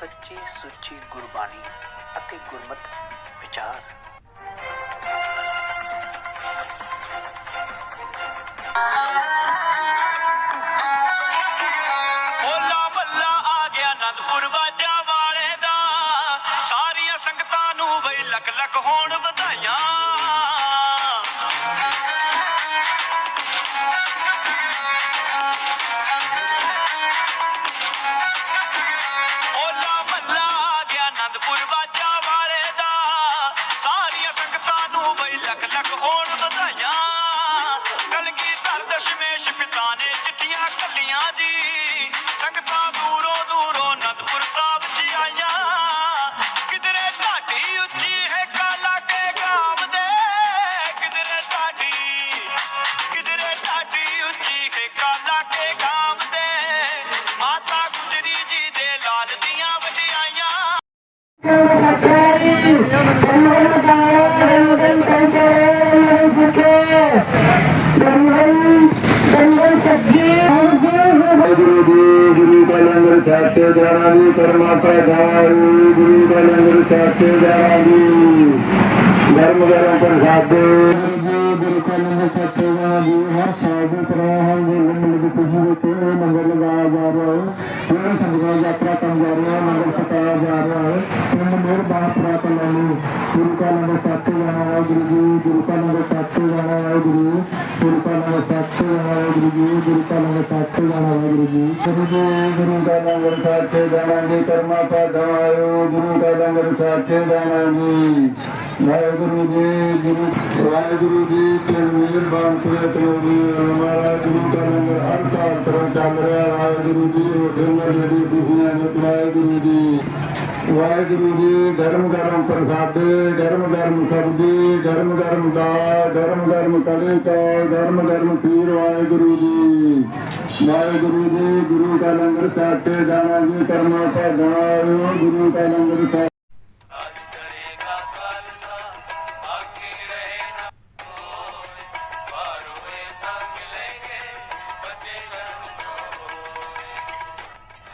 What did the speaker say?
ਸੱਚੀ ਸੁੱਚੀ ਗੁਰਬਾਣੀ ਅਤੇ ਗੁਰਮਤ ਵਿਚਾਰ। ਹੋਲਾ ਮੱਲਾ ਆ ਗਿਆ ਅਨੰਦਪੁਰ ਬਾਜਾ ਵਾਲੇ ਦਾ। ਸਾਰੀਆਂ ਸੰਗਤਾਂ ਨੂੰ ਬਈ ਲੱਖ ਲੱਖ ਹੋਣ ਵਧਾਈਆਂ। ਗਿਆ ਬਾਜਾ ਵਾਲੇ ਦਾ। ਸਾਰੀਆਂ ਸੰਗਤਾਂ ਨੂੰ ਬਈ ਲੱਖ ਲੱਖ ਹੋਣ ਵਧਾਈਆਂ। ਕਲਗੀ ਦਸ਼ਮੇਸ਼ ਪਿਤਾ ਨੇ ਚਿੱਠੀਆਂ ਕੱਲੀਆਂ ਜੀ। ਸੰਗਤਾਂ ਗੁਰੂ ਜੀ ਗੁਰੂ ਦਾ ਲੰਗਰ ਛਕ ਕੇ ਜਾਣਾ ਜੀ ਕਰਮਾ ਪੈਦਾਰੂ ਜੀ ਗੁਰੂ ਦਾ ਲੰਗਰ ਛਕ ਜਾਣਾ ਹਰ ਸਾਲ ਦੀ ਤਰ੍ਹਾਂ ਹਰ ਵੇਲੇ ਦੀ ਖੁਸ਼ੀ ਵਿੱਚ ਇਹ ਲੰਗਰ ਲਗਾਇਆ ਜਾ ਰਿਹਾ ਹੈ। ਜਿਹੜੇ ਸੰਗਤਾਂ ਯਾਤਰਾ ਕਰਨ ਜਾ ਰਹੇ ਹਨ ਲੰਗਰ ਛਕਾਇਆ ਜਾ ਰਿਹਾ ਹੈ। ਪਿੰਡ ਮੇਰ ਬਾਪਰਾ ਕਲੋਨੀ ਗੁਰੂ ਦਾ ਲੰਗਰ ਸਾਥੇ ਕੇ ਜਾਣਾ ਗੁਰੂ ਜੀ, ਗੁਰੂ ਦਾ ਲੰਗਰ ਛਕ ਕੇ ਗੁਰੂ ਗੁਰੂ ਦਾ ਲੰਗਰ ਛਕ ਕੇ ਗੁਰੂ ਜੀ, ਗੁਰੂ ਦਾ ਲੰਗਰ ਛਕ ਕੇ ਗੁਰੂ ਜੀ। ਗੁਰੂ ਜੀ ਗੁਰੂ ਦਾ ਲੰਗਰ ਛਕ ਜਾਣਾ ਜੀ ਕਰਮਾ ਪਧਾਇਓ ਗੁਰੂ ਦਾ ਲੰਗਰ ਛਕ ਜਾਣਾ ਜੀ ਵਾਹਿਗੁਰੂ ਜੀ ਵਾਹਿਗੁਰੂ ਜੀ ਤੇ ਮਿਹਰਬਾਨ ਕਰੇ ਕਲੋਨੀ ਗੁਰੂ ਦਾ ਲੰਗਰ ਹਰ ਸਾਲ ਚੱਲ ਰਿਹਾ ਵਾਹਿਗੁਰੂ ਜੀ ਉਹਨਾਂ ਦੀ ਖੁਸ਼ੀਆਂ ਨੂੰ ਵਾਹਿਗੁਰੂ ਜੀ ਵਾਹਿਗੁਰੂ ਜੀ, ਗਰਮ ਗਰਮ ਪ੍ਰਸਾਦੇ, ਗਰਮ ਗਰਮ ਸਬਜ਼ੀ, ਗਰਮ ਗਰਮ ਦਾਲ, ਗਰਮ ਗਰਮ ਕਲੇ ਕਾ ਗਰਮ ਗਰਮ ਪੀਰ ਵਾਹਿਗੁਰੂ ਜੀ ਵਾਹਿਗੁਰੂ ਜੀ, ਗੁਰੂ ਦਾ ਲੰਗਰ ਛਕ ਜਾਣਾ ਜੀ ਕਰਮਾ ਭਾਗਾਂ ਗੁਰੂ ਦਾ ਲੰਗਰ